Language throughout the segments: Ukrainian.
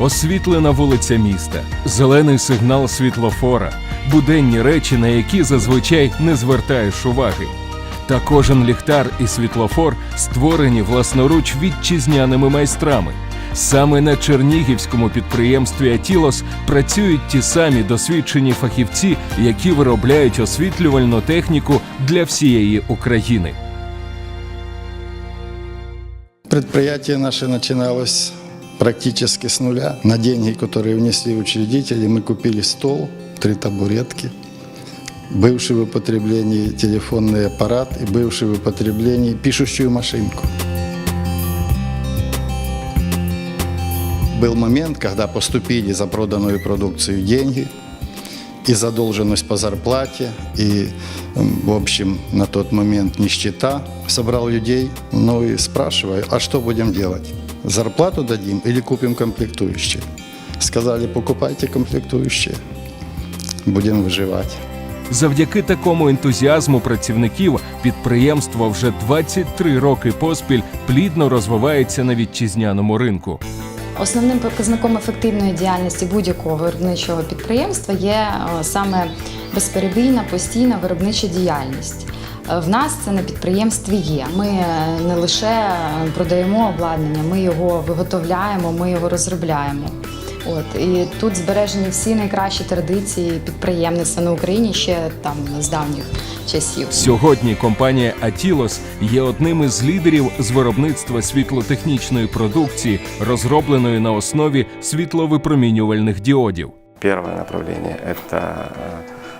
Освітлена вулиця міста, зелений сигнал світлофора, буденні речі, на які зазвичай не звертаєш уваги. Та кожен ліхтар і світлофор створені власноруч вітчизняними майстрами. Саме на чернігівському підприємстві Атілос працюють ті самі досвідчені фахівці, які виробляють освітлювальну техніку для всієї України. Предприятие наше начиналось практически с нуля. На деньги, которые внесли учредители, мы купили стол, три табуретки, бывший в употреблении телефонный аппарат и бывший в употреблении пишущую машинку. Был момент, когда поступили за проданную продукцию деньги и задолженность по зарплате, и, в общем, на тот момент нищета. Собрал людей, ну и спрашиваю, а что будем делать? Зарплату дадим или купим комплектующие? Сказали, покупайте комплектующие, будем выживать. Завдяки такому ентузіазму працівників підприємство вже 23 роки поспіль плідно розвивається на вітчизняному ринку. Основним показником ефективної діяльності будь-якого виробничого підприємства є е, саме безперебійна постійна виробнича діяльність. В нас це на підприємстві є. Ми е, не лише продаємо обладнання, ми його виготовляємо, ми його розробляємо. От і тут збережені всі найкращі традиції підприємництва на Україні ще там з давніх часів. Сьогодні компанія Атілос є одним із лідерів з виробництва світлотехнічної продукції, розробленої на основі світловипромінювальних діодів. Первое направление – это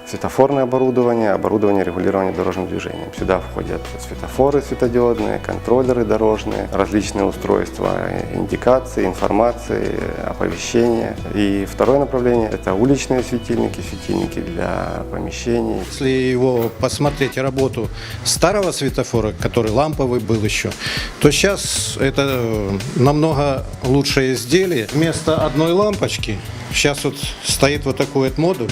светофорное оборудование, оборудование регулирования дорожным движением. Сюда входят светофоры светодиодные, контроллеры дорожные, различные устройства индикации, информации, оповещения. И второе направление – это уличные светильники, светильники для помещений. Если его посмотреть работу старого светофора, который ламповый был еще, то сейчас это намного лучшее изделие. Вместо одной лампочки сейчас вот стоит вот такой вот модуль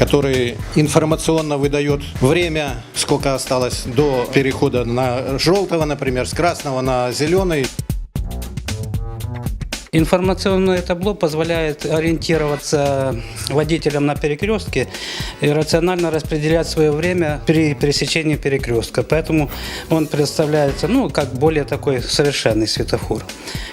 который информационно выдает время, сколько осталось до перехода на желтого, например, с красного на зеленый. Информационное табло позволяет ориентироваться водителям на перекрестке и рационально распределять свое время при пересечении перекрестка. Поэтому он представляется ну, как более такой совершенный светофор.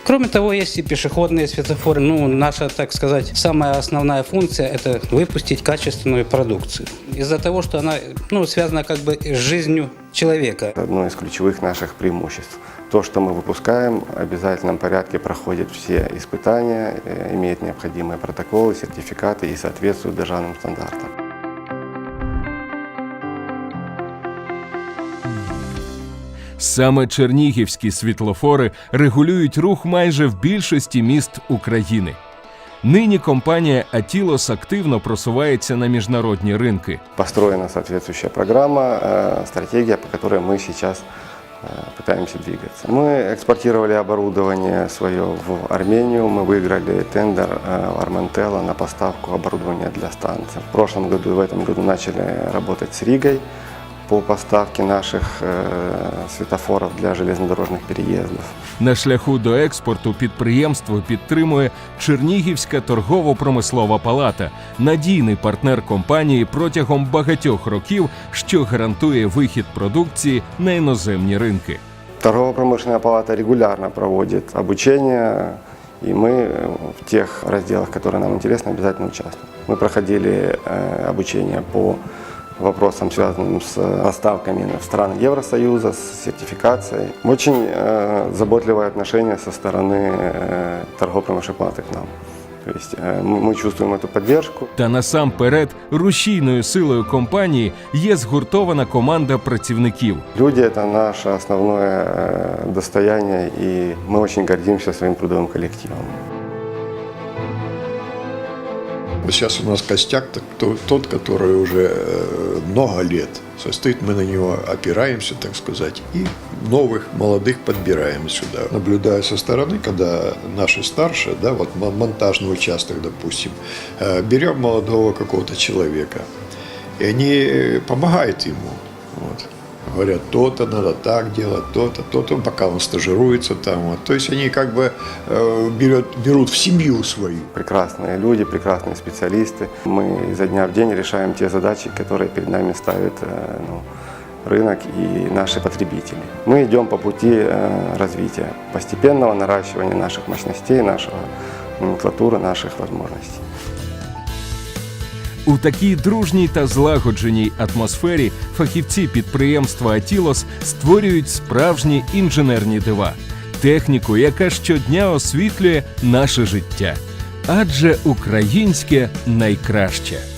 Кроме того, есть и пешеходные светофоры. Ну, наша, так сказать, самая основная функция – это выпустить качественную продукцию. Из-за того, что она ну, связана как бы с жизнью человека. Это одно из ключевых наших преимуществ. То, что мы выпускаем, в обязательном порядке проходит все испытания, э, имеет необходимые протоколы, сертификаты и соответствует державным стандартам. Саме чернігівські світлофори регулюють рух майже в більшості міст України. Нині компанія Атілос активно просувається на міжнародні ринки. Построена соответствующая программа, э, стратегия, по которой мы сейчас э, пытаемся двигаться. Мы экспортировали оборудование свое в Армению, мы выиграли тендер э, в Армантелло на поставку оборудования для станций. В прошлом году и в этом году начали работать с Ригой по поставке наших э, светофоров для железнодорожных переездов. На шляху до експорту підприємство підтримує Чернігівська торгово-промислова палата, надійний партнер компанії протягом багатьох років, що гарантує вихід продукції на іноземні ринки. Торгово-промышленная палата регулярно проводит обучение, и мы э, в тех разделах, которые нам интересны, обязательно участвуем. Мы проходили э, обучение по вопросам, связанным с поставками в страны Евросоюза, с сертификацией. Очень э, заботливое отношение со стороны э, торгово-промышленной палаты к нам. То есть э, мы мы чувствуем эту поддержку. Та насамперед рушійною силою компанії є згуртована команда працівників. Люди – это наше основное э, достояние, и мы очень гордимся своим трудовым коллективом. Сейчас у нас костяк тот, который уже э, много лет состоит, мы на него опираемся, так сказать, и новых молодых подбираем сюда. Наблюдаю со стороны, когда наши старшие, да, вот мон- монтажный участок, допустим, э, берем молодого какого-то человека, и они э, помогают ему. Вот. Говорят, то-то надо так делать, то-то, то-то, пока он стажируется там. Вот. То есть они как бы э, берет, берут в семью свою. Прекрасные люди, прекрасные специалисты. Мы изо дня в день решаем те задачи, которые перед нами ставит э, ну, рынок и наши потребители. Мы идем по пути э, развития, постепенного наращивания наших мощностей, нашего номенклатуры, наших возможностей. У такій дружній та злагодженій атмосфері фахівці підприємства Атілос створюють справжні інженерні дива, техніку, яка щодня освітлює наше життя. Адже українське найкраще.